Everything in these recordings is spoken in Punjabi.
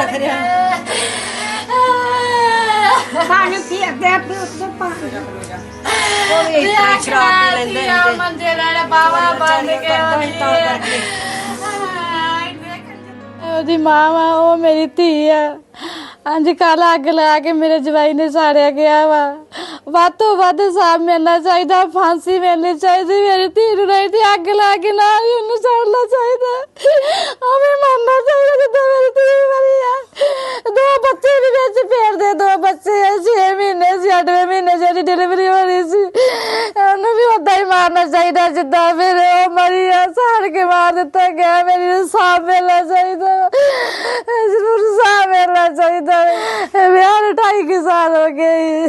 ਰੱਖ ਰਿਹਾ ਪਾਣੀ ਪੀ ਦੇ ਪੀ ਉੱਤੇ ਪਾਣੀ ਉਹ ਵੀ ਇਸ ਤਰ੍ਹਾਂ ਸ਼ਰਾਬ ਪੀ ਲੈਂਦੇ ਹੁੰਦੇ ਮੰਦੇ ਨਾਲ ਬਾਵਾ ਬਣ ਕੇ ਉਹਦੀ ਮਾਂ ਵਾ ਉਹ ਮੇਰੀ ਧੀ ਆ ਅੱਜ ਕੱਲ ਅੱਗ ਲਾ ਕੇ ਮੇਰੇ ਜਵਾਈ ਨੇ ਸਾੜਿਆ ਗਿਆ ਵਾ। ਵੱਧ ਤੋਂ ਵੱਧ ਸਾਬ ਮਿਲਣਾ ਚਾਹੀਦਾ, ਫਾਂਸੀ ਮਿਲਣੀ ਚਾਹੀਦੀ, ਮੇਰੀ ਧੀ ਨੂੰ ਨਹੀਂ ਤੇ ਅੱਗ ਲਾ ਕੇ ਨਾ ਹੀ ਉਹਨੂੰ ਸਾੜਨਾ ਚਾਹੀਦਾ। ਉਹਵੇਂ ਮਰਨਾ ਚਾਹੀਦਾ ਜਿੱਦਾਂ ਮੇਰੀ ਧੀ ਮਰੀ ਆ। ਦੋ ਬੱਚੇ ਵੀ ਵਿੱਚ ਫੇਰਦੇ, ਦੋ ਬੱਚੇ ਆ 6 ਮਹੀਨੇ ਸੀ 8ਵੇਂ ਮਹੀਨੇ ਜਿਹੜੀ ਡਿਲੀਵਰੀ ਰਹੀ ਸੀ। ਉਹਨੂੰ ਵੀ ਉਦਾਂ ਹੀ ਮਾਰਨਾ ਚਾਹੀਦਾ ਜਿੱਦਾਂ ਫਿਰ ਉਹ ਮਰੀ ਆ, ਸਾੜ ਕੇ ਮਾਰ ਦਿੱਤਾ ਗਿਆ, ਮੇਰੀ ਨੂੰ ਸਾਹ ਮਿਲਣਾ ਚਾਹੀਦਾ। ਮਿਲਣਾ ਵਿਆਹ ਨੂੰ ਢਾਈ ਕੁ ਸਾਲ ਹੋ ਗਏ।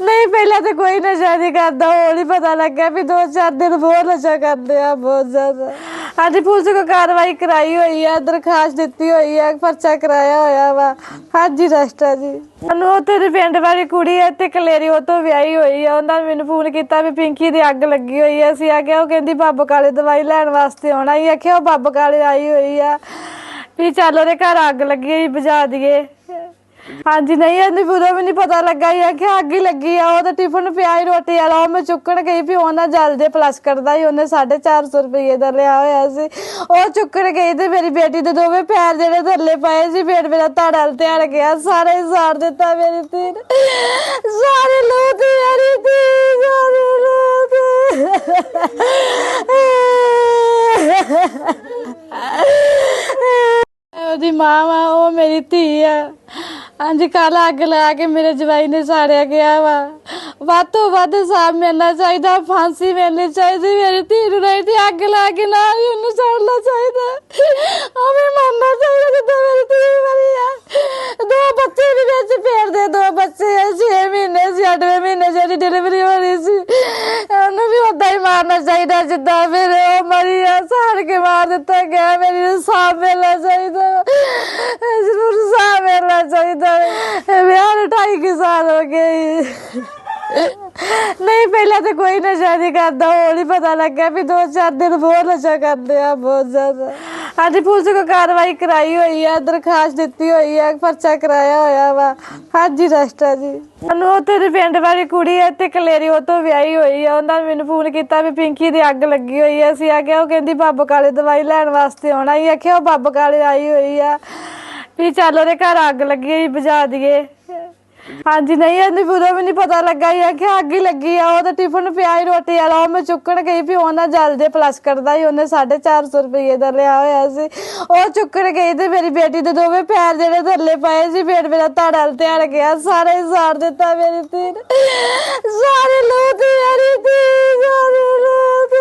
ਨਹੀਂ, ਪਹਿਲਾਂ ਤਾਂ ਕੋਈ ਨਸ਼ਾ ਨਹੀਂ ਕਰਦਾ, ਹੁਣ ਹੀ ਪਤਾ ਲੱਗਾ ਵੀ ਦੋ ਚਾਰ ਦਿਨ ਬਹੁਤ ਨਸ਼ਾ ਕਰਦੇ ਆ, ਬਹੁਤ ਜ਼ਿਆਦਾ। ਹਾਂਜੀ, ਪੁਲਿਸ ਕੋ ਕਾਰਵਾਈ ਕਰਾਈ ਹੋਈ ਆ, ਦਰਖਾਸਤ ਦਿੱਤੀ ਹੋਈ ਆ, ਪਰਚਾ ਕਰਾਇਆ ਹੋਇਆ ਵਾ। ਹਾਂਜੀ ਰਸਟਾ ਜੀ। ਮੈਨੂੰ ਉਹ ਤੇਰੇ ਪਿੰਡ ਵਾਲੀ ਕੁੜੀ ਹੈ ਤੇ ਕਲੇਰੀ ਉਹ ਤੋਂ ਵਿਆਹੀ ਹੋਈ ਆ, ਉਹਨਾਂ ਨੇ ਮੈਨੂੰ ਫੋਨ ਕੀਤਾ ਵੀ ਪਿੰਕੀ ਦੀ ਅੱਗ ਲੱਗੀ ਹੋਈ ਆ। ਅਸੀਂ ਆ ਆਖਿਆ ਉਹ ਕਹਿੰਦੀ, ਬੱਬ ਕਾਲੇ ਦਵਾਈ ਲੈਣ ਵਾਸਤੇ ਆਉਣਾ ਹੀ ਆਖਿਆ, ਉਹ ਬੱਬ ਕਾਲੇ ਆਈ ਹੋਈ ਆ। ਵੀ ਚੱਲ ਉਹਦੇ ਘਰ ਅੱਗ ਲੱਗੀ ਹੋਈ, ਬੁਝਾ ਦਈਏ। ਹਾਂਜੀ, ਨਹੀਂ, ਇਹਨੂੰ ਪੂਰਾ ਵੀ ਨਹੀਂ ਪਤਾ ਲੱਗਾ ਇਹ ਕਿ ਅੱਗ ਹੀ ਲੱਗੀ ਆ। ਉਹ ਤਾਂ ਟਿਫਨ ਪਿਆ ਹੀ ਰੋਟੀ ਵਾਲਾ, ਉਹ ਮੈਂ ਚੁੱਕਣ ਗਈ ਵੀ ਉਹਨਾਂ ਜਲ ਦੇ ਪਲਸ ਕਰਦਾ ਹੀ, ਉਹਨੇ 450 ਰੁਪਏ ਦਾ ਲਿਆ ਹੋਇਆ ਸੀ। ਉਹ ਚੁੱਕਣ ਗਈ ਤੇ ਮੇਰੀ ਬੇਟੀ ਦੇ ਦੋਵੇਂ ਪੈਰ ਜਿਹੜੇ ਥੱਲੇ ਪਏ ਸੀ, ਫੇਰ ਮੇਰਾ ਧੜਾ ਧਿਆਨ ਗਿਆ। ਸਾਰੇ ਹੀ ਸਾੜ ਦਿੱਤਾ ਮੇਰੀ ਧੀ ਨੇ। ਸਾਰੇ ਲੋਕ ਮੇਰੀ ਧੀ, ਸਾਰੇ ਲੋਕ ਉਹਦੀ ਮਾਂ ਵਾ, ਉਹ ਮੇਰੀ ਧੀ ਆ। ਅੱਜ ਕੱਲ ਅੱਗ ਲਾ ਕੇ ਮੇਰੇ ਜਵਾਈ ਨੇ ਸਾੜਿਆ ਗਿਆ ਵਾ। ਵੱਧ ਤੋਂ ਵੱਧ ਸਾਬ ਮਿਲਣਾ ਚਾਹੀਦਾ, ਫਾਂਸੀ ਮਿਲਣੀ ਚਾਹੀਦੀ, ਮੇਰੀ ਧੀ ਨੂੰ ਨਹੀਂ ਤੇ ਅੱਗ ਲਾ ਕੇ ਨਾ ਹੀ ਉਹਨੂੰ ਸਾੜਨਾ ਚਾਹੀਦਾ। ਉਹਵੇਂ ਮਰਨਾ ਚਾਹੀਦਾ ਜਿੱਦਾਂ ਮੇਰੀ ਧੀ ਮਰੀ ਆ। ਦੋ ਬੱਚੇ ਵੀ ਵਿੱਚ ਫੇਰਦੇ, ਦੋ ਬੱਚੇ ਆ 6 ਮਹੀਨੇ ਸੀ 8ਵੇਂ ਮਹੀਨੇ ਜਿਹੜੀ ਡਿਲੀਵਰੀ ਹੋ ਰਹੀ ਸੀ। ਉਦਾਂ ਹੀ ਮਾਰਨਾ ਚਾਹੀਦਾ ਜਿੱਦਾਂ ਫਿਰ ਉਹ ਮਰੀ ਆ ਸਾੜ ਕੇ ਮਾਰ ਦਿੱਤਾ ਗਿਆ, ਮੇਰੀ ਨੂੰ ਮਿਲਣਾ ਚਾਹੀਦਾ। ਜ਼ਰੂਰ ਸਾਹ ਮਿਲਣਾ ਚਾਹੀਦਾ। ਵਿਆਹ ਨੂੰ ਢਾਈ ਕੁ ਸਾਲ ਹੋ ਗਏ। ਨਹੀਂ, ਪਹਿਲਾਂ ਤਾਂ ਕੋਈ ਨਸ਼ਾ ਨਹੀਂ ਕਰਦਾ ਹੋਰ ਹੀ ਪਤਾ ਲੱਗਿਆ ਵੀ ਦੋ ਚਾਰ ਦਿਨ ਬਹੁਤ ਨਸ਼ਾ ਕਰਦੇ ਆ, ਬਹੁਤ ਜ਼ਿਆਦਾ। ਹਾਂਜੀ ਪੁਲਿਸ ਕੋ ਕਾਰਵਾਈ ਕਰਾਈ ਹੋਈ ਹੈ ਦਰਖਾਸਤ ਦਿੱਤੀ ਹੋਈ ਹੈ ਪਰਚਾ ਕਰਾਇਆ ਹੋਇਆ ਵਾ। ਹਾਂਜੀ ਰਸਟਾ ਜੀ। ਸਾਨੂੰ ਉਹ ਤੇਰੇ ਪਿੰਡ ਵਾਲੀ ਕੁੜੀ ਹੈ ਤੇ ਕਲੇਰੀ ਉਹ ਤੋਂ ਵਿਆਹੀ ਹੋਈ ਆ। ਉਹਨਾਂ ਨੇ ਮੈਨੂੰ ਫੋਨ ਕੀਤਾ ਵੀ ਪਿੰਕੀ ਦੀ ਅੱਗ ਲੱਗੀ ਹੋਈ ਹੈ ਅਸੀਂ ਆ ਆਖਿਆ ਉਹ ਕਹਿੰਦੀ, ਬੱਬ ਕਾਲੇ ਦਵਾਈ ਲੈਣ ਵਾਸਤੇ ਆਉਣਾ ਹੀ ਆਖਿਆ, ਉਹ ਬੱਬ ਕਾਲੇ ਆਈ ਹੋਈ ਆ। ਵੀ ਚੱਲ ਉਹਦੇ ਘਰ ਅੱਗ ਲੱਗੀ ਹੋਈ ਬੁਝਾ ਦਈਏ। ਹਾਂਜੀ, ਨਹੀਂ, ਇਹਨੂੰ ਪੂਰਾ ਵੀ ਨਹੀਂ ਪਤਾ ਲੱਗਾ ਯਾ ਕਿ ਅੱਗ ਹੀ ਲੱਗੀ ਆ। ਉਹ ਤਾਂ ਟਿਫਨ ਪਿਆ ਹੀ ਰੋਟੀ ਵਾਲਾ। ਉਹ ਮੈਂ ਚੁੱਕਣ ਗਈ ਵੀ ਉਹ ਜਲ ਜੇ ਪਲਾਸਟਿਕ ਦਾ ਹੀ ਉਹਨੇ 450 ਰੁਪਏ ਦਾ ਲਿਆ ਹੋਇਆ ਸੀ। ਉਹ ਚੁੱਕਣ ਗਈ ਤੇ ਮੇਰੀ ਬੇਟੀ ਦੇ ਦੋਵੇਂ ਪੈਰ ਜਿਹੜੇ ਥੱਲੇ ਪਏ ਸੀ, ਫੇਰ ਮੇਰਾ ਧੜਾ ਧਿਆਨ ਗਿਆ। ਸਾਰੇ ਸਾਰ ਦਿੱਤਾ ਮੇਰੀ ਤੀ ਸਾਰੇ ਲੋਕ ਮੇਰੀ ਤੀ ਸਾਰੇ ਲੋਕ